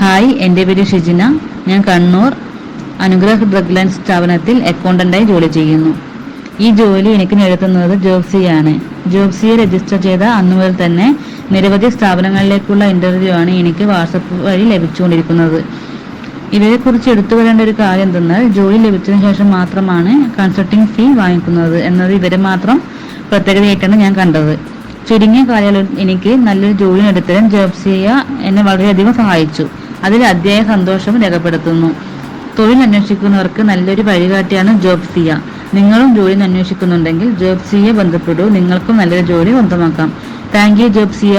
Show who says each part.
Speaker 1: Hi എന്റെ പേര് ഷിജിന. ഞാൻ കണ്ണൂർ അനുഗ്രഹ ഡ്രഗ് ലൈൻ സ്ഥാപനത്തിൽ അക്കൗണ്ടന്റായി ജോലി ചെയ്യുന്നു. ഈ ജോലി എനിക്ക് നേടുന്നത് ജോബ്സിയാണ് ജോബ്സിയെ രജിസ്റ്റർ ചെയ്ത അന്നു മുതൽ തന്നെ നിരവധി സ്ഥാപനങ്ങളിലേക്കുള്ള ഇന്റർവ്യൂ ആണ് എനിക്ക് വാട്സപ്പ് വഴി ലഭിച്ചുകൊണ്ടിരിക്കുന്നത്. ഇവരെക്കുറിച്ച് എടുത്തു വരേണ്ട ഒരു കാര്യം എന്തെന്നാൽ ജോലി ലഭിച്ചതിന് ശേഷം മാത്രമാണ് കൺസൾട്ടിംഗ് ഫീ വാങ്ങിക്കുന്നത് എന്നത് ഇവരെ മാത്രം പ്രത്യേകതയായിട്ടാണ് ഞാൻ കണ്ടത്. ചുരുങ്ങിയ കാലയളവിൽ എനിക്ക് നല്ലൊരു ജോലി നേടിത്തരാൻ ജോബ്സിയ എന്നെ വളരെയധികം സഹായിച്ചു. അതിൽ അതിയായ സന്തോഷം രേഖപ്പെടുത്തുന്നു. തൊഴിൽ അന്വേഷിക്കുന്നവർക്ക് നല്ലൊരു വഴികാട്ടിയാണ് ജോബ് സിയ. നിങ്ങളും ജോലി അന്വേഷിക്കുന്നുണ്ടെങ്കിൽ ജോബ് സിയെ ബന്ധപ്പെടൂ. നിങ്ങൾക്കും നല്ലൊരു ജോലി സ്വന്തമാക്കാം താങ്ക് യു ജോബ്സിയ